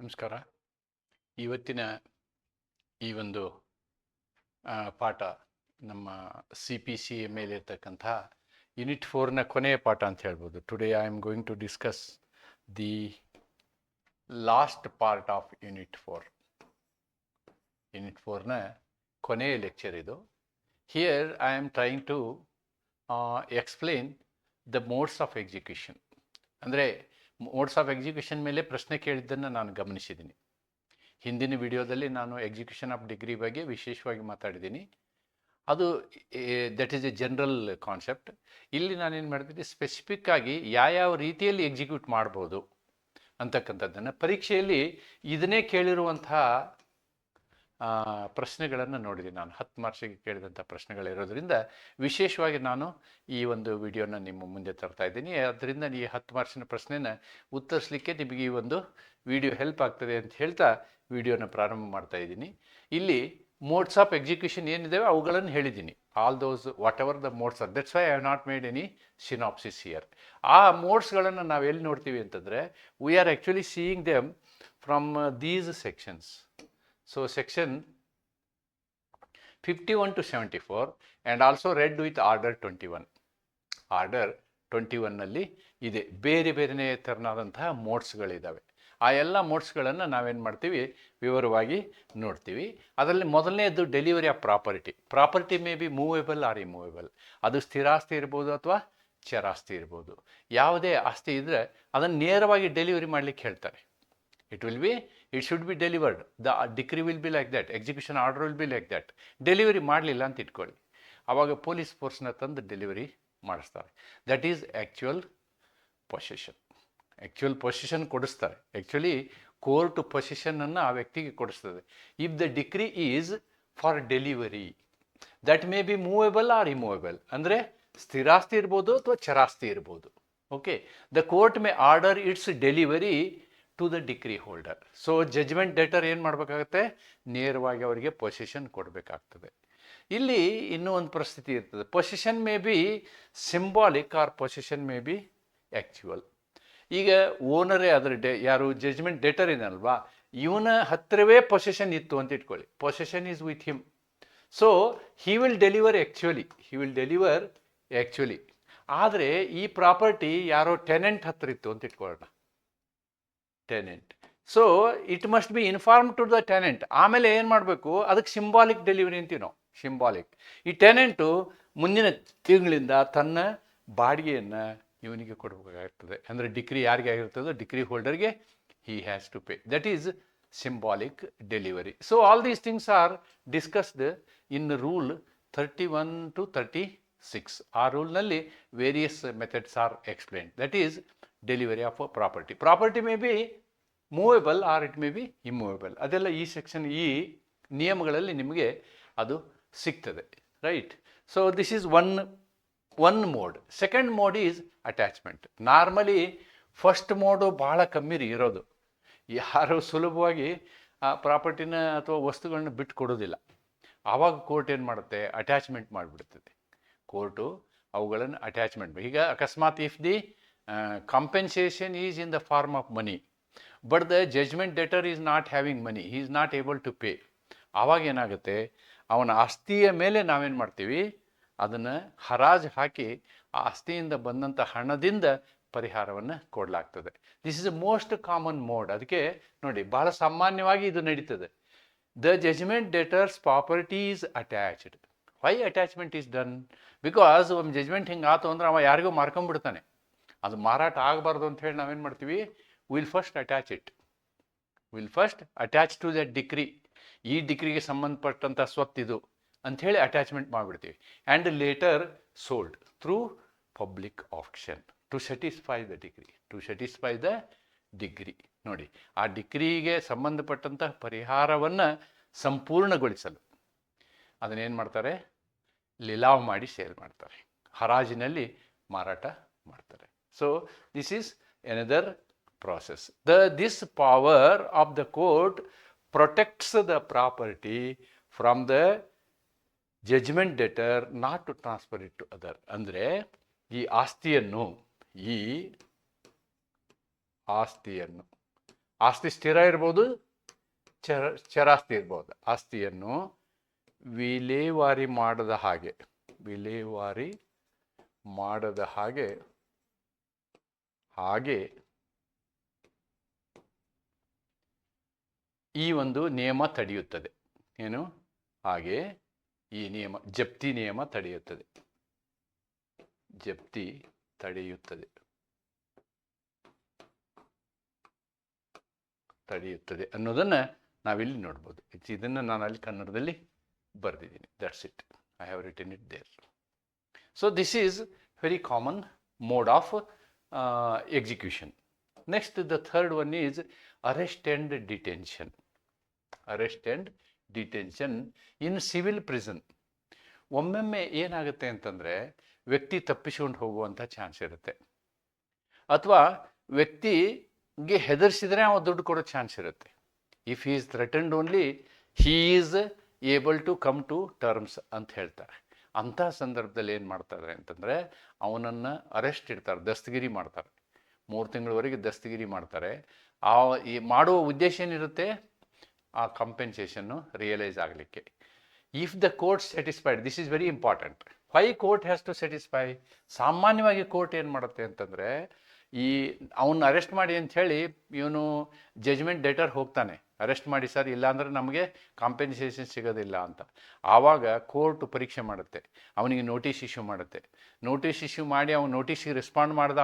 ನಮಸ್ಕಾರ. ಇವತ್ತಿನ ಈ ಒಂದು ಪಾಠ ನಮ್ಮ ಸಿ ಪಿ ಸಿ ಮೇಲೆ ಇರ್ತಕ್ಕಂತಹ ಯೂನಿಟ್ ಫೋರ್ನ ಕೊನೆಯ ಪಾಠ ಅಂತ ಹೇಳ್ಬೋದು. Today I am going to discuss the last part of unit four unit ಫೋರ್ನ ಕೊನೆಯ ಲೆಕ್ಚರ್ ಇದು. Here I am trying to explain the modes of execution ಅಂದರೆ ಮೋಡ್ಸ್ ಆಫ್ ಎಕ್ಸಿಕ್ಯೂಷನ್ ಮೇಲೆ ಪ್ರಶ್ನೆ ಕೇಳಿದ್ದನ್ನು ನಾನು ಗಮನಿಸಿದ್ದೀನಿ. ಹಿಂದಿನ ವಿಡಿಯೋದಲ್ಲಿ ನಾನು ಎಕ್ಸಿಕ್ಯೂಷನ್ ಆಫ್ ಡಿಗ್ರಿ ಬಗ್ಗೆ ವಿಶೇಷವಾಗಿ ಮಾತಾಡಿದ್ದೀನಿ. ಅದು that is a general concept ಇಲ್ಲಿ ನಾನೇನು ಮಾಡ್ತೀನಿ ಸ್ಪೆಸಿಫಿಕ್ ಆಗಿ ಯಾವ್ಯಾವ ರೀತಿಯಲ್ಲಿ ಎಕ್ಸಿಕ್ಯೂಟ್ ಮಾಡ್ಬೋದು ಅಂತಕ್ಕಂಥದ್ದನ್ನು, ಪರೀಕ್ಷೆಯಲ್ಲಿ ಇದನ್ನೇ ಕೇಳಿರುವಂತಹ ಪ್ರಶ್ನೆಗಳನ್ನು ನೋಡಿದ್ದೀನಿ ನಾನು. ಹತ್ತು ಮಾರ್ಕ್ಸಿಗೆ ಕೇಳಿದಂಥ ಪ್ರಶ್ನೆಗಳಿರೋದ್ರಿಂದ ವಿಶೇಷವಾಗಿ ನಾನು ಈ ಒಂದು ವಿಡಿಯೋನ ನಿಮ್ಮ ಮುಂದೆ ತರ್ತಾ ಇದ್ದೀನಿ. ಅದರಿಂದ ಈ ಹತ್ತು ಮಾರ್ಕ್ಸಿನ ಪ್ರಶ್ನೆನ ಉತ್ತರಿಸಲಿಕ್ಕೆ ನಿಮಗೆ ಈ ಒಂದು ವಿಡಿಯೋ ಹೆಲ್ಪ್ ಆಗ್ತದೆ ಅಂತ ಹೇಳ್ತಾ ವಿಡಿಯೋನ ಪ್ರಾರಂಭ ಮಾಡ್ತಾ ಇದ್ದೀನಿ. ಇಲ್ಲಿ ಮೋಡ್ಸ್ ಆಫ್ ಎಕ್ಸಿಕ್ಯೂಷನ್ ಏನಿದ್ದಾವೆ ಅವುಗಳನ್ನು ಹೇಳಿದ್ದೀನಿ. All those whatever the modes are that's why I have not made any synopsis here ಆ ಮೋಡ್ಸ್ಗಳನ್ನು ನಾವು ಎಲ್ಲಿ ನೋಡ್ತೀವಿ ಅಂತಂದರೆ we are actually seeing them from these sections so section fifty one to seventy four and also read with order twenty one order twenty ಒನ್ನಲ್ಲಿ ಇದೆ. ಬೇರೆ ಬೇರೆನೇ ಥರನಾದಂತಹ ಮೋಡ್ಸ್ಗಳಿದ್ದಾವೆ ಆ ಎಲ್ಲ ಮೋಡ್ಸ್ಗಳನ್ನು ನಾವೇನು ಮಾಡ್ತೀವಿ? ವಿವರವಾಗಿ ನೋಡ್ತೀವಿ. ಅದರಲ್ಲಿ ಮೊದಲನೇದು delivery of property property may be movable or immovable ಅದು ಸ್ಥಿರಾಸ್ತಿ ಇರ್ಬೋದು ಅಥವಾ ಚರಾಸ್ತಿ ಇರ್ಬೋದು. ಯಾವುದೇ ಆಸ್ತಿ ಇದ್ದರೆ ಅದನ್ನು ನೇರವಾಗಿ ಡೆಲಿವರಿ ಮಾಡಲಿಕ್ಕೆ ಹೇಳ್ತಾರೆ. It will be it should be delivered the decree will be like that execution order will be like that delivery ಮಾಡಲಿಲ್ಲ ಅಂತ ಇಟ್ಕೊಳ್ಳಿ. ಆವಾಗ ಪೊಲೀಸ್ ಫೋರ್ಸ್ನ ತಂದು ಡೆಲಿವರಿ ಮಾಡಿಸ್ತಾರೆ. That is actual position actual position ಕೊಡಿಸ್ತಾರೆ. ಆ್ಯಕ್ಚುಲಿ ಕೋರ್ಟ್ ಪೊಸಿಷನನ್ನು ಆ ವ್ಯಕ್ತಿಗೆ ಕೊಡಿಸ್ತದೆ. If the decree is for delivery that may be movable or immovable ಅಂದರೆ ಸ್ಥಿರಾಸ್ತಿ ಇರ್ಬೋದು ಅಥವಾ ಚರಾಸ್ತಿ ಇರ್ಬೋದು. Okay the court may order it's delivery to the decree holder so judgment debtor ಏನು ಮಾಡಬೇಕಾಗತ್ತೆ? ನೇರವಾಗಿ ಅವರಿಗೆ ಪೊಸಿಷನ್ ಕೊಡಬೇಕಾಗ್ತದೆ. ಇಲ್ಲಿ ಇನ್ನೂ ಒಂದು ಪರಿಸ್ಥಿತಿ ಇರ್ತದೆ. Possession may be symbolic or possession may be actual ಈಗ ಓನರೇ ಅದರ ಡೇ ಯಾರು ಜಜ್ಮೆಂಟ್ ಡೇಟರ್ ಇದಲ್ವಾ ಇವನ ಹತ್ತಿರವೇ ಪೊಸಿಷನ್ ಇತ್ತು ಅಂತ ಇಟ್ಕೊಳ್ಳಿ. Possession is with him so he will deliver actually he will deliver actually ಆದರೆ ಈ ಪ್ರಾಪರ್ಟಿ ಯಾರೋ ಟೆನೆಂಟ್ ಹತ್ತಿರ ಇತ್ತು ಅಂತ ಇಟ್ಕೊಳ್ಳೋಣ. Tenant so it must be inform to the tenant ಆಮೇಲೆ ಏನು ಮಾಡಬೇಕು? ಅದಕ್ಕೆ ಸಿಂಬಾಲಿಕ್ ಡೆಲಿವರಿ ಅಂತೀವಿ ನಾವು ಸಿಂಬಾಲಿಕ್ ಈ ಟೆನೆಂಟು ಮುಂದಿನ ತಿಂಗಳಿಂದ ತನ್ನ ಬಾಡಿಗೆಯನ್ನು ಇವನಿಗೆ ಕೊಡಬೇಕಾಗ್ತದೆ. ಅಂದರೆ ಡಿಗ್ರಿ ಯಾರಿಗೆ ಆಗಿರ್ತದೋ? Decree ಹೋಲ್ಡರ್ಗೆ he has to pay that is symbolic delivery so all these things are discussed in rule thirty one to thirty six ಆ ರೂಲ್ನಲ್ಲಿ various methods are explain that is delivery of property property may be movable or it may be immovable ಅದೆಲ್ಲ ಈ section ಈ ನಿಯಮಗಳಲ್ಲಿ ನಿಮಗೆ ಅದು ಸಿಗ್ತದೆ right so this is one one mode second mode is attachment normally first mode ಭಾಳ ಕಮ್ಮಿ ರೀ ಇರೋದು. ಯಾರು ಸುಲಭವಾಗಿ ಆ ಪ್ರಾಪರ್ಟಿನ ಅಥವಾ ವಸ್ತುಗಳನ್ನ ಬಿಟ್ಟು ಕೊಡೋದಿಲ್ಲ ಆವಾಗ ಕೋರ್ಟ್ ಏನು ಮಾಡುತ್ತೆ? ಅಟ್ಯಾಚ್ಮೆಂಟ್ ಮಾಡಿಬಿಡ್ತದೆ. ಕೋರ್ಟು ಅವುಗಳನ್ನು ಅಟ್ಯಾಚ್ಮೆಂಟ್ ಈಗ ಅಕಸ್ಮಾತ್ if the compensation is in the form of money but the judgment debtor is not having money is not able to pay ಆವಾಗ ಏನಾಗುತ್ತೆ? ಅವನ ಆಸ್ತಿಯ ಮೇಲೆ ನಾವೇನು ಮಾಡ್ತೀವಿ? ಅದನ್ನು ಹರಾಜು ಹಾಕಿ ಆ ಆಸ್ತಿಯಿಂದ ಬಂದಂಥ ಹಣದಿಂದ ಪರಿಹಾರವನ್ನು ಕೊಡಲಾಗ್ತದೆ. This is a most common mode ಅದಕ್ಕೆ ನೋಡಿ ಭಾಳ ಸಾಮಾನ್ಯವಾಗಿ ಇದು ನಡೀತದೆ. The judgment debtor's property is attached why attachment is done because ಒಂದು ಜಜ್ಮೆಂಟ್ ಹಿಂಗೆ ಆತು ಅಂದ್ರೆ ಅವ ಯಾರಿಗೂ ಮಾರ್ಕೊಂಡ್ಬಿಡ್ತಾನೆ. ಅದು ಮಾರಾಟ ಆಗಬಾರ್ದು ಅಂತ ಹೇಳಿ ನಾವೇನು ಮಾಡ್ತೀವಿ? Will first attach it will first attach to that decree ಈ ಡಿಗ್ರಿಗೆ ಸಂಬಂಧಪಟ್ಟಂಥ ಸ್ವತ್ತಿದು ಅಂಥೇಳಿ attachment ಮಾಡಿಬಿಡ್ತೀವಿ. And later sold through public auction to satisfy the decree to satisfy the decree ನೋಡಿ, ಆ ಡಿಗ್ರಿಗೆ ಸಂಬಂಧಪಟ್ಟಂತಹ ಪರಿಹಾರವನ್ನು ಸಂಪೂರ್ಣಗೊಳಿಸಲು ಅದನ್ನೇನು ಮಾಡ್ತಾರೆ? ಲಿಲಾವ್ ಮಾಡಿ ಸೇಲ್ ಮಾಡ್ತಾರೆ. ಹರಾಜಿನಲ್ಲಿ ಮಾರಾಟ ಮಾಡ್ತಾರೆ. So this is another process. The, this power of the court protects the property from the judgment debtor not to transfer it to other. ಅಂದರೆ ಈ ಆಸ್ತಿಯನ್ನು ಈ ಆಸ್ತಿಯನ್ನು ಆಸ್ತಿ ಸ್ಥಿರ ಇರ್ಬೋದು ಚರ ಚರಾಸ್ತಿ ಇರ್ಬೋದು ಆಸ್ತಿಯನ್ನು ವಿಲೇವಾರಿ ಮಾಡದ ಹಾಗೆ ವಿಲೇವಾರಿ ಮಾಡದ ಹಾಗೆ ಹಾಗೆ ಈ ಒಂದು ನಿಯಮ ತಡೆಯುತ್ತದೆ. ಏನು? ಹಾಗೆ ಈ ನಿಯಮ, ಜಪ್ತಿ ನಿಯಮ ತಡೆಯುತ್ತದೆ. ಜಪ್ತಿ ತಡೆಯುತ್ತದೆ. ತಡೆಯುತ್ತದೆ ಅನ್ನೋದನ್ನು ನಾವಿಲ್ಲಿ ನೋಡ್ಬೋದು. ಇದ್- ಇದನ್ನು ನಾನು ಅಲ್ಲಿ ಕನ್ನಡದಲ್ಲಿ ಬರೆದಿದ್ದೀನಿ. That's it I have written it there so this is very common mode of execution next the third one is arrest and detention arrest and detention in civil prison ಒಮ್ಮೊಮ್ಮೆ ಏನಾಗುತ್ತೆ ಅಂತಂದರೆ ವ್ಯಕ್ತಿ ತಪ್ಪಿಸ್ಕೊಂಡು ಹೋಗುವಂಥ ಚಾನ್ಸ್ ಇರುತ್ತೆ. ಅಥವಾ ವ್ಯಕ್ತಿಗೆ ಹೆದರ್ಸಿದ್ರೆ ಅವ ದುಡ್ಡು ಕೊಡೋ ಚಾನ್ಸ್ ಇರುತ್ತೆ. If is threatened only he is able to come to terms ಅಂತ ಹೇಳ್ತಾರೆ. ಅಂಥ ಸಂದರ್ಭದಲ್ಲಿ ಏನು ಮಾಡ್ತಾರೆ ಅಂತಂದರೆ ಅವನನ್ನು ಅರೆಸ್ಟ್ ಇಡ್ತಾರೆ, ದಸ್ತಗಿರಿ ಮಾಡ್ತಾರೆ. ಮೂರು ತಿಂಗಳವರೆಗೆ ದಸ್ತಗಿರಿ ಮಾಡ್ತಾರೆ. ಆ ಈ ಮಾಡುವ ಉದ್ದೇಶ ಏನಿರುತ್ತೆ? ಆ ಕಂಪೆನ್ಸೇಷನ್ನು ರಿಯಲೈಸ್ ಆಗಲಿಕ್ಕೆ. If the court satisfied this is very important why court has to satisfy ಸಾಮಾನ್ಯವಾಗಿ ಕೋರ್ಟ್ ಏನು ಮಾಡುತ್ತೆ ಅಂತಂದರೆ ಈ ಅವನ್ನ ಅರೆಸ್ಟ್ ಮಾಡಿ ಅಂತ ಹೇಳಿ ಇವನು ಜಜ್ಮೆಂಟ್ ಡೇಟರ್ ಹೋಗ್ತಾನೆ. ಅರೆಸ್ಟ್ ಮಾಡಿ ಸರ್, ಇಲ್ಲಾಂದರೆ ನಮಗೆ ಕಾಂಪೆನ್ಸೇಷನ್ ಸಿಗೋದಿಲ್ಲ ಅಂತ. ಆವಾಗ ಕೋರ್ಟ್ ಪರೀಕ್ಷೆ ಮಾಡುತ್ತೆ, ಅವನಿಗೆ ನೋಟಿಸ್ ಇಶ್ಯೂ ಮಾಡುತ್ತೆ. ನೋಟಿಸ್ ಇಶ್ಯೂ ಮಾಡಿ ಅವನು ನೋಟಿಸಿಗೆ ರೆಸ್ಪಾಂಡ್ ಮಾಡ್ದ,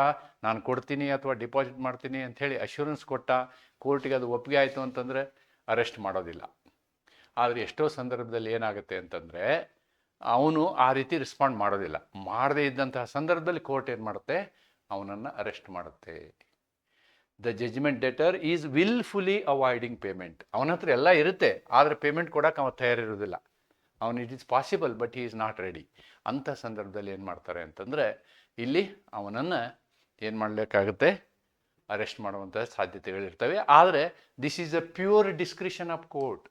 ನಾನು ಕೊಡ್ತೀನಿ ಅಥವಾ ಡಿಪಾಸಿಟ್ ಮಾಡ್ತೀನಿ ಅಂಥೇಳಿ ಅಶ್ಯೂರೆನ್ಸ್ ಕೊಟ್ಟ, ಕೋರ್ಟಿಗೆ ಅದು ಒಪ್ಪಿಗೆ ಆಯಿತು ಅಂತಂದರೆ ಅರೆಸ್ಟ್ ಮಾಡೋದಿಲ್ಲ. ಆದರೆ ಎಷ್ಟೋ ಸಂದರ್ಭದಲ್ಲಿ ಏನಾಗುತ್ತೆ ಅಂತಂದರೆ, ಅವನು ಆ ರೀತಿ ರೆಸ್ಪಾಂಡ್ ಮಾಡೋದಿಲ್ಲ. ಮಾಡದೇ ಇದ್ದಂತಹ ಸಂದರ್ಭದಲ್ಲಿ ಕೋರ್ಟ್ ಏನು ಮಾಡುತ್ತೆ? ಅವನನ್ನು ಅರೆಸ್ಟ್ ಮಾಡುತ್ತೆ. The judgment debtor is wilfully avoiding payment ಅವನ ಹತ್ರ ಎಲ್ಲ ಇರುತ್ತೆ, ಆದರೆ ಪೇಮೆಂಟ್ ಕೊಡೋಕೆ ಅವ ತಯಾರಿರೋದಿಲ್ಲ ಅವನು it is possible but he is not ready ಅಂಥ ಸಂದರ್ಭದಲ್ಲಿ ಏನು ಮಾಡ್ತಾರೆ ಅಂತಂದರೆ, ಇಲ್ಲಿ ಅವನನ್ನು ಏನು ಮಾಡಲಿಕ್ಕಾಗುತ್ತೆ? ಅರೆಸ್ಟ್ ಮಾಡುವಂಥ ಸಾಧ್ಯತೆಗಳಿರ್ತವೆ. ಆದರೆ this is a pure discretion of court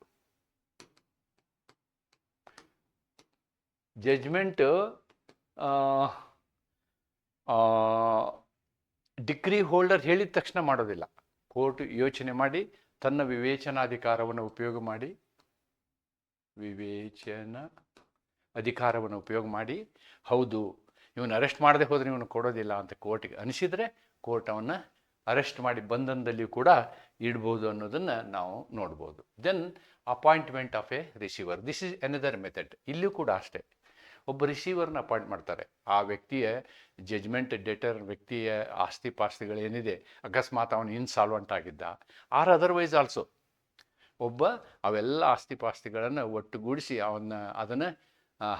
judgment decree holder ಹೇಳಿದ ತಕ್ಷಣ ಮಾಡೋದಿಲ್ಲ. ಕೋರ್ಟ್ ಯೋಚನೆ ಮಾಡಿ, ತನ್ನ ವಿವೇಚನಾಧಿಕಾರವನ್ನು ಉಪಯೋಗ ಮಾಡಿ, ವಿವೇಚನ ಅಧಿಕಾರವನ್ನು ಉಪಯೋಗ ಮಾಡಿ, ಹೌದು, ಇವನು ಅರೆಸ್ಟ್ ಮಾಡದೆ ಹೋದರೆ ಇವನು ಕೊಡೋದಿಲ್ಲ ಅಂತ ಕೋರ್ಟಿಗೆ ಅನಿಸಿದರೆ ಕೋರ್ಟ್ ಅವನ್ನ ಅರೆಸ್ಟ್ ಮಾಡಿ ಬಂಧನದಲ್ಲಿಯೂ ಕೂಡ ಇಡ್ಬೋದು ಅನ್ನೋದನ್ನು ನಾವು ನೋಡ್ಬೋದು. Then appointment of a receiver this is another method ಇಲ್ಲಿಯೂ ಕೂಡ ಅಷ್ಟೇ. ಒಬ್ಬ ರಿಸೀವರ್ನ ಅಪಾಯಿಂಟ್ ಮಾಡ್ತಾರೆ. ಆ ವ್ಯಕ್ತಿಯ ಜಜ್ಮೆಂಟ್ ಡೇಟರ್ ವ್ಯಕ್ತಿಯ ಆಸ್ತಿ ಪಾಸ್ತಿಗಳೇನಿದೆ ಅಕಸ್ಮಾತ್ ಅವನು ಇನ್ಸಾಲ್ವೆಂಟ್ ಆಗಿದ್ದ. ಆರ್ ಅದರ್ವೈಸ್ ಆಲ್ಸೋ ಒಬ್ಬ ಅವೆಲ್ಲ ಆಸ್ತಿ ಪಾಸ್ತಿಗಳನ್ನು ಒಟ್ಟುಗೂಡಿಸಿ ಅವನ್ನ ಅದನ್ನು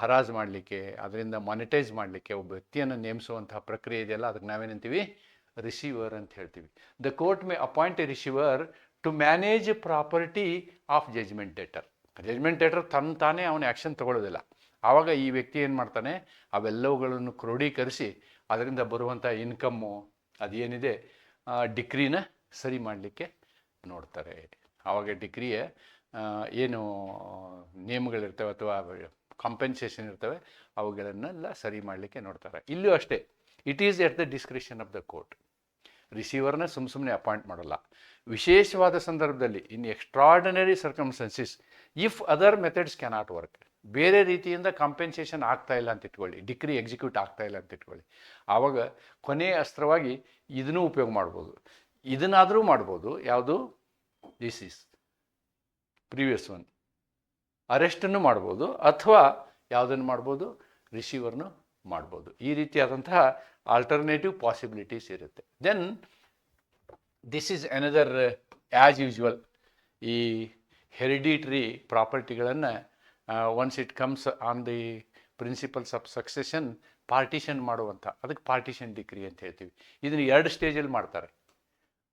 ಹರಾಜು ಮಾಡಲಿಕ್ಕೆ, ಅದರಿಂದ ಮಾನಿಟೈಸ್ ಮಾಡಲಿಕ್ಕೆ ಒಬ್ಬ ವ್ಯಕ್ತಿಯನ್ನು ನೇಮಿಸುವಂತಹ ಪ್ರಕ್ರಿಯೆ ಇದೆಯಲ್ಲ, ಅದಕ್ಕೆ ನಾವೇನಂತೀವಿ ರಿಸೀವರ್ ಅಂತ ಹೇಳ್ತೀವಿ. The court may appoint a receiver to manage property of judgment debtor judgment debtor ತನ್ನ ತಾನೇ ಅವನ ಆ್ಯಕ್ಷನ್ ತಗೊಳ್ಳೋದಿಲ್ಲ. ಆವಾಗ ಈ ವ್ಯಕ್ತಿ ಏನು ಮಾಡ್ತಾನೆ? ಅವೆಲ್ಲವುಗಳನ್ನು ಕ್ರೋಢೀಕರಿಸಿ ಅದರಿಂದ ಬರುವಂಥ ಇನ್ಕಮ್ಮು ಅದೇನಿದೆ ಡಿಗ್ರಿನ ಸರಿ ಮಾಡಲಿಕ್ಕೆ ನೋಡ್ತಾರೆ. ಆವಾಗ ಡಿಗ್ರಿಯ ಏನು, ನಿಯಮಗಳಿರ್ತವೆ ಅಥವಾ ಕಾಂಪೆನ್ಸೇಷನ್ ಇರ್ತವೆ, ಅವುಗಳನ್ನೆಲ್ಲ ಸರಿ ಮಾಡಲಿಕ್ಕೆ ನೋಡ್ತಾರೆ. ಇಲ್ಲೂ ಅಷ್ಟೇ it is at the discretion of the court ರಿಸೀವರ್ನ ಸುಮ್ಮ ಸುಮ್ಮನೆ ಅಪಾಯಿಂಟ್ ಮಾಡಲ್ಲ. ವಿಶೇಷವಾದ ಸಂದರ್ಭದಲ್ಲಿ in extraordinary circumstances if other methods cannot work ಬೇರೆ ರೀತಿಯಿಂದ ಕಾಂಪೆನ್ಸೇಷನ್ ಆಗ್ತಾ ಇಲ್ಲ ಅಂತ ಇಟ್ಕೊಳ್ಳಿ ಡಿಕ್ರಿ ಎಕ್ಸಿಕ್ಯೂಟ್ ಆಗ್ತಾ ಇಲ್ಲ ಅಂತ ಇಟ್ಕೊಳ್ಳಿ. ಆವಾಗ ಕೊನೆಯ ಅಸ್ತ್ರವಾಗಿ ಇದನ್ನೂ ಉಪಯೋಗ ಮಾಡ್ಬೋದು. ಇದನ್ನಾದರೂ ಮಾಡ್ಬೋದು. ಯಾವುದು? ದಿಸ್ ಈಸ್ ಪ್ರೀವಿಯಸ್ ಒನ್ ಅರೆಸ್ಟನ್ನು ಮಾಡ್ಬೋದು ಅಥವಾ ಯಾವುದನ್ನು ಮಾಡ್ಬೋದು? ರಿಸೀವರ್ನು ಮಾಡ್ಬೋದು. ಈ ರೀತಿಯಾದಂತಹ ಆಲ್ಟರ್ನೇಟಿವ್ ಪಾಸಿಬಿಲಿಟೀಸ್ ಇರುತ್ತೆ. Then this is another as usual ಈ hereditary ಪ್ರಾಪರ್ಟಿಗಳನ್ನು once it comes on the principles of succession partition ಮಾಡುವಂಥ ಅದಕ್ಕೆ ಪಾರ್ಟಿಷನ್ ಡಿಗ್ರಿ ಅಂತ ಹೇಳ್ತೀವಿ. ಇದನ್ನು ಎರಡು ಸ್ಟೇಜಲ್ಲಿ ಮಾಡ್ತಾರೆ.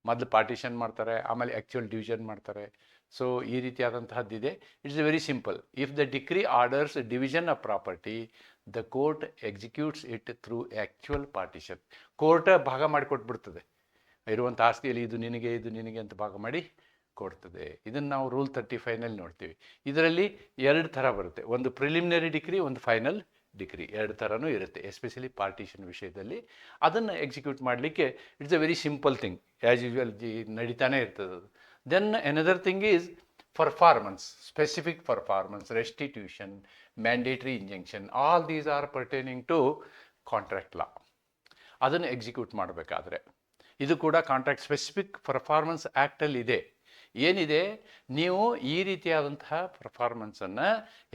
ಮೊದಲು ಪಾರ್ಟಿಷನ್ ಮಾಡ್ತಾರೆ, ಆಮೇಲೆ ಆ್ಯಕ್ಚುಯಲ್ ಡಿವಿಷನ್ ಮಾಡ್ತಾರೆ. ಸೊ ಈ ರೀತಿಯಾದಂತಹದ್ದಿದೆ it's very simple if the decree orders division of property the court executes it through actual partition court ಭಾಗ ಮಾಡಿಕೊಟ್ಬಿಡ್ತದೆ. ಇರುವಂಥ ಆಸ್ತಿಯಲ್ಲಿ ಇದು ನಿನಗೆ ಇದು ನಿನಗೆ ಅಂತ ಭಾಗ ಮಾಡಿ ಕೊಡ್ತದೆ. ಇದನ್ನು ನಾವು ರೂಲ್ ತರ್ಟಿ ಫೈನಲ್ಲಿ ನೋಡ್ತೀವಿ. ಇದರಲ್ಲಿ ಎರಡು ಥರ ಬರುತ್ತೆ. ಒಂದು ಪ್ರಿಲಿಮಿನರಿ ಡಿಗ್ರಿ ಒಂದು ಫೈನಲ್ ಡಿಗ್ರಿ ಎರಡು ಥರನೂ ಇರುತ್ತೆ ಎಸ್ಪೆಷಲಿ ಪಾರ್ಟಿಷನ್ ವಿಷಯದಲ್ಲಿ. ಅದನ್ನು ಎಕ್ಸಿಕ್ಯೂಟ್ ಮಾಡಲಿಕ್ಕೆ it's a very simple thing as usual G ನಡೀತಾನೆ ಇರ್ತದೆ ಅದು. Then another thing is performance specific performance restitution mandatory injunction all these are pertaining to contract law ಅದನ್ನು ಎಕ್ಸಿಕ್ಯೂಟ್ ಮಾಡಬೇಕಾದ್ರೆ. ಇದು ಕೂಡ ಕಾಂಟ್ರಾಕ್ಟ್ ಸ್ಪೆಸಿಫಿಕ್ ಪರ್ಫಾರ್ಮೆನ್ಸ್ ಆ್ಯಕ್ಟಲ್ಲಿ ಇದೆ. ಏನಿದೆ? ನೀವು ಈ ರೀತಿಯಾದಂತಹ ಪರ್ಫಾರ್ಮೆನ್ಸನ್ನು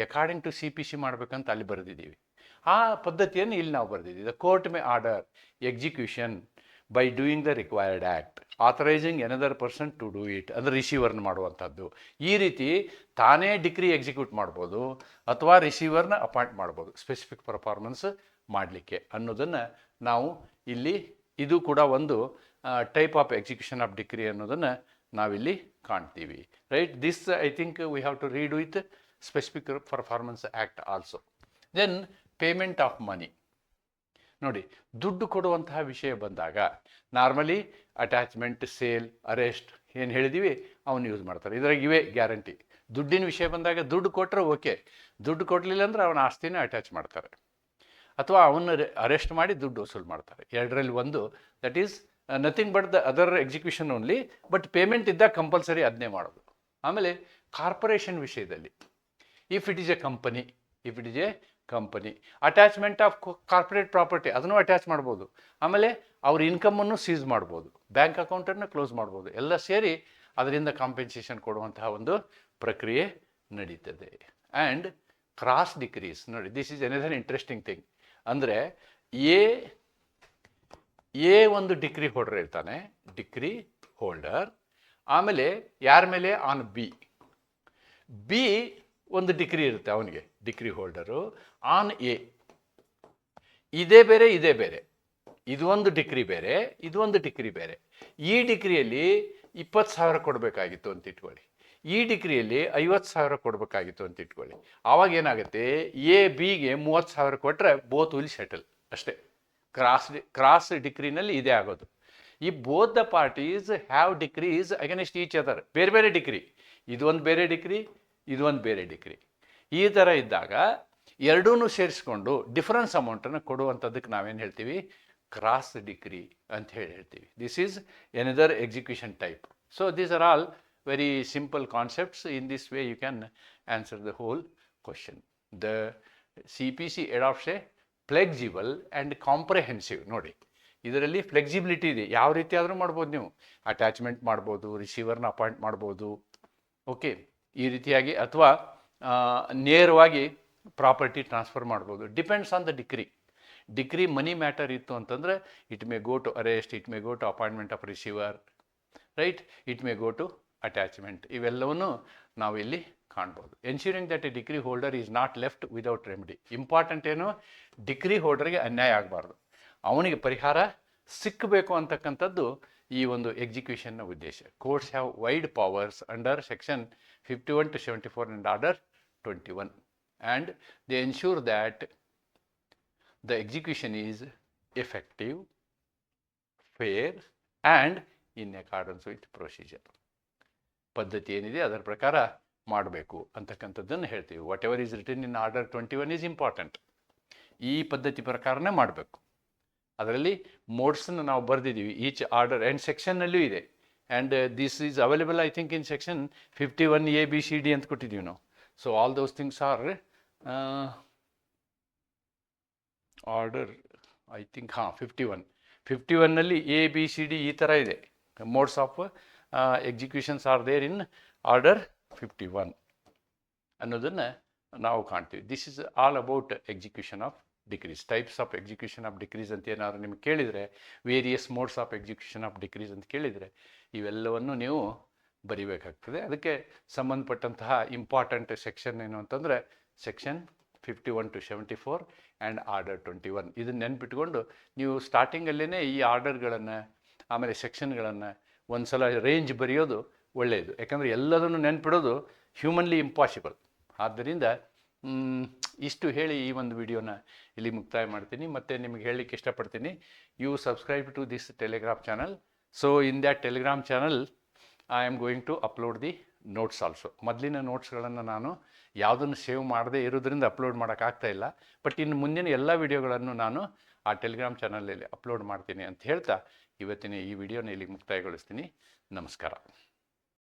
according to C P C ಮಾಡಬೇಕಂತ ಅಲ್ಲಿ ಬರೆದಿದ್ದೀವಿ. ಆ ಪದ್ಧತಿಯನ್ನು ಇಲ್ಲಿ ನಾವು ಬರೆದಿದ್ದೀವಿ. The court may order execution by doing the required act authorising another person to do it ಅಂದರೆ ರಿಸೀವರ್ನ ಮಾಡುವಂಥದ್ದು. ಈ ರೀತಿ ತಾನೇ ಡಿಗ್ರಿ ಎಕ್ಸಿಕ್ಯೂಟ್ ಮಾಡ್ಬೋದು ಅಥವಾ ರಿಸೀವರ್ನ ಅಪಾಯಿಂಟ್ ಮಾಡ್ಬೋದು. ಸ್ಪೆಸಿಫಿಕ್ ಪರ್ಫಾರ್ಮೆನ್ಸ್ ಮಾಡಲಿಕ್ಕೆ ಅನ್ನೋದನ್ನು ನಾವು ಇಲ್ಲಿ, ಇದು ಕೂಡ ಒಂದು type of execution of decree ಅನ್ನೋದನ್ನು ನಾವಿಲ್ಲಿ ಕಾಣ್ತೀವಿ. Right this I think we have to read with specific performance act also then payment of money ನೋಡಿ, ದುಡ್ಡು ಕೊಡುವಂತಹ ವಿಷಯ ಬಂದಾಗ ನಾರ್ಮಲಿ ಅಟ್ಯಾಚ್ಮೆಂಟ್ ಸೇಲ್ ಅರೆಸ್ಟ್ ಏನು ಹೇಳಿದ್ದೀವಿ ಅವನು ಯೂಸ್ ಮಾಡ್ತಾರೆ. ಇದ್ರಾಗ ಇವೇ ಗ್ಯಾರಂಟಿ ದುಡ್ಡಿನ ವಿಷಯ ಬಂದಾಗ ದುಡ್ಡು ಕೊಟ್ಟರೆ ಓಕೆ ದುಡ್ಡು ಕೊಡಲಿಲ್ಲ ಅಂದ್ರೆ ಅವನ ಆಸ್ತಿನೇ ಅಟ್ಯಾಚ್ ಮಾಡ್ತಾರೆ. ಅಥವಾ ಅವನ್ನ ಅರೆಸ್ಟ್ ಮಾಡಿ ದುಡ್ಡು ವಸೂಲು ಮಾಡ್ತಾರೆ. ಎರಡರಲ್ಲಿ ಒಂದು that is nothing but the other execution only but payment ಇದ್ದಾಗ ಕಂಪಲ್ಸರಿ ಅದನ್ನೇ ಮಾಡೋದು. ಆಮೇಲೆ ಕಾರ್ಪೊರೇಷನ್ ವಿಷಯದಲ್ಲಿ if it is a company if it is a company attachment of corporate property ಅದನ್ನು ಅಟ್ಯಾಚ್ ಮಾಡ್ಬೋದು. ಆಮೇಲೆ ಅವ್ರ ಇನ್ಕಮನ್ನು ಸೀಸ್ ಮಾಡ್ಬೋದು. ಬ್ಯಾಂಕ್ ಅಕೌಂಟನ್ನು ಕ್ಲೋಸ್ ಮಾಡ್ಬೋದು. ಎಲ್ಲ ಸೇರಿ ಅದರಿಂದ ಕಾಂಪೆನ್ಸೇಷನ್ ಕೊಡುವಂತಹ ಒಂದು ಪ್ರಕ್ರಿಯೆ ನಡೀತದೆ. ಆ್ಯಂಡ್ ಕ್ರಾಸ್ ಡಿಕ್ರೀಸ್ ನೋಡಿ this is another interesting thing ಅಂದರೆ ಎ ಎ ಒಂದು ಡಿಗ್ರಿ ಹೋಲ್ಡರ್ ಇರ್ತಾನೆ, ಡಿಗ್ರಿ ಹೋಲ್ಡರ್. ಆಮೇಲೆ ಯಾರ ಮೇಲೆ? On B. ಬಿ ಒಂದು ಡಿಗ್ರಿ ಇರುತ್ತೆ ಅವನಿಗೆ, ಡಿಗ್ರಿ ಹೋಲ್ಡರು. On A. ಇದೇ ಬೇರೆ ಇದೇ ಬೇರೆ. ಇದು ಒಂದು ಡಿಗ್ರಿ ಬೇರೆ, ಇದು ಒಂದು ಡಿಗ್ರಿ ಬೇರೆ. ಈ ಡಿಗ್ರಿಯಲ್ಲಿ ಇಪ್ಪತ್ತು ಸಾವಿರ ಕೊಡಬೇಕಾಗಿತ್ತು ಅಂತ ಇಟ್ಕೊಳ್ಳಿ. ಈ ಡಿಗ್ರಿಯಲ್ಲಿ ಐವತ್ತು ಸಾವಿರ ಕೊಡಬೇಕಾಗಿತ್ತು ಅಂತ ಇಟ್ಕೊಳ್ಳಿ. ಆವಾಗ ಏನಾಗುತ್ತೆ? ಎ ಬಿಗೆ ಮೂವತ್ತು ಸಾವಿರ ಕೊಟ್ಟರೆ ಬೋತ್ ವಿಲ್ ಸೆಟಲ್. ಅಷ್ಟೇ. ಕ್ರಾಸ್ ಕ್ರಾಸ್ ಡಿಗ್ರಿನಲ್ಲಿ ಇದೇ ಆಗೋದು. ಈ both the parties have decrees against each other ಬೇರೆ ಬೇರೆ ಡಿಗ್ರಿ. ಇದು ಒಂದು ಬೇರೆ ಡಿಗ್ರಿ ಇದು ಒಂದು ಬೇರೆ ಡಿಗ್ರಿ. ಈ ಥರ ಇದ್ದಾಗ ಎರಡೂ ಸೇರಿಸ್ಕೊಂಡು ಡಿಫ್ರೆನ್ಸ್ ಅಮೌಂಟನ್ನು ಕೊಡುವಂಥದ್ದಕ್ಕೆ ನಾವೇನು ಹೇಳ್ತೀವಿ? ಕ್ರಾಸ್ ಡಿಗ್ರಿ ಅಂತ ಹೇಳಿ ಹೇಳ್ತೀವಿ. This is another execution type so these are all very simple concepts in this way you can answer the whole question the C P C adopts flexible and comprehensive ನೋಡಿ. ಇದರಲ್ಲಿ flexibility ಇದೆ. ಯಾವ ರೀತಿ ಆದರೂ ಮಾಡ್ಬೋದು ನೀವು. ಅಟ್ಯಾಚ್ಮೆಂಟ್ ಮಾಡ್ಬೋದು, ರಿಸೀವರ್ನ appoint ಮಾಡ್ಬೋದು. ಓಕೆ. ಈ ರೀತಿಯಾಗಿ ಅಥವಾ ನೇರವಾಗಿ ಪ್ರಾಪರ್ಟಿ ಟ್ರಾನ್ಸ್ಫರ್ ಮಾಡ್ಬೋದು. Depends on the decree decree money matter ಇತ್ತು ಅಂತಂದರೆ, it may go to arrest, it may go to appointment of receiver, right? It may go to attachment. ಇವೆಲ್ಲವನ್ನು ನಾವಿಲ್ಲಿ ಕಾಣ್ಬೋದು. Ensuring that a decree holder is not left without remedy important ಏನು? Degree ಹೋಲ್ಡರ್ಗೆ ಅನ್ಯಾಯ ಆಗಬಾರ್ದು. ಅವನಿಗೆ ಪರಿಹಾರ ಸಿಕ್ಕಬೇಕು ಅಂತಕ್ಕಂಥದ್ದು ಈ ಒಂದು ಎಕ್ಸಿಕ್ಯೂಷನ್ನ ಉದ್ದೇಶ. Courts have wide powers under section fifty one to seventy four and order twenty one and they ensure that the execution is effective fair and in accordance with procedure ಪದ್ಧತಿ ಏನಿದೆ? ಅದರ ಪ್ರಕಾರ ಮಾಡಬೇಕು ಅಂತಕ್ಕಂಥದ್ದನ್ನು ಹೇಳ್ತೀವಿ. Whatever is written in order twenty one is important ಈ ಪದ್ಧತಿ ಪ್ರಕಾರನೇ ಮಾಡಬೇಕು. ಅದರಲ್ಲಿ ಮೋಡ್ಸನ್ನು ನಾವು ಬರೆದಿದ್ದೀವಿ. ಈಚ್ ಆರ್ಡರ್ ಆ್ಯಂಡ್ ಸೆಕ್ಷನ್ನಲ್ಲೂ ಇದೆ. And this is available I think in section fifty one A B C D ಅಂತ ಕೊಟ್ಟಿದ್ದೀವಿ ನಾವು. So all those things are order I think ಹಾಂ ಫಿಫ್ಟಿ ಒನ್ ಫಿಫ್ಟಿ ಒನ್ನಲ್ಲಿ ಎ ಬಿ ಸಿ ಡಿ ಈ ಥರ ಇದೆ. Modes of executions are there in order fifty one ಅನ್ನೋದನ್ನು ನಾವು ಕಾಣ್ತೀವಿ. This is all about execution of decrees types of execution of decrees ಅಂತ ಏನಾದ್ರು ನಿಮ್ಗೆ ಕೇಳಿದರೆ various modes of execution of decrees ಅಂತ ಕೇಳಿದರೆ, ಇವೆಲ್ಲವನ್ನು ನೀವು ಬರಿಬೇಕಾಗ್ತದೆ. ಅದಕ್ಕೆ ಸಂಬಂಧಪಟ್ಟಂತಹ ಇಂಪಾರ್ಟೆಂಟ್ ಸೆಕ್ಷನ್ ಏನು ಅಂತಂದರೆ section fifty one to seventy four and order twenty one ಇದನ್ನು ನೆನ್ಪಿಟ್ಕೊಂಡು ನೀವು ಸ್ಟಾರ್ಟಿಂಗಲ್ಲೇ ಈ ಆರ್ಡರ್ಗಳನ್ನು ಆಮೇಲೆ ಸೆಕ್ಷನ್ಗಳನ್ನು ಒಂದು ಸಲ ರೇಂಜ್ ಬರೆಯೋದು ಒಳ್ಳೆಯದು. ಯಾಕಂದರೆ ಎಲ್ಲದನ್ನು ನೆನ್ಪಿಡೋದು ಹ್ಯೂಮನ್ಲಿ ಇಂಪಾಸಿಬಲ್ ಆದ್ದರಿಂದ ಇಷ್ಟು ಹೇಳಿ ಈ ಒಂದು ವಿಡಿಯೋನ ಇಲ್ಲಿ ಮುಕ್ತಾಯ ಮಾಡ್ತೀನಿ. ಮತ್ತು ನಿಮಗೆ ಹೇಳಲಿಕ್ಕೆ ಇಷ್ಟಪಡ್ತೀನಿ you subscribe to this telegraph channel so in that telegram channel I am going to upload the notes also ಮೊದಲಿನ ನೋಟ್ಸ್ಗಳನ್ನು ನಾನು ಯಾವುದನ್ನು ಸೇವ್ ಮಾಡದೇ ಇರೋದ್ರಿಂದ ಅಪ್ಲೋಡ್ ಮಾಡೋಕ್ಕಾಗ್ತಾ ಇಲ್ಲ. ಬಟ್ ಇನ್ನು ಮುಂದಿನ ಎಲ್ಲ ವಿಡಿಯೋಗಳನ್ನು ನಾನು ಆ ಟೆಲಿಗ್ರಾಮ್ ಚಾನಲಲ್ಲಿ ಅಪ್ಲೋಡ್ ಮಾಡ್ತೀನಿ ಅಂತ ಹೇಳ್ತಾ ಇವತ್ತಿನ ಈ ವಿಡಿಯೋನ ಇಲ್ಲಿ ಮುಕ್ತಾಯಗೊಳಿಸ್ತೀನಿ. ನಮಸ್ಕಾರ.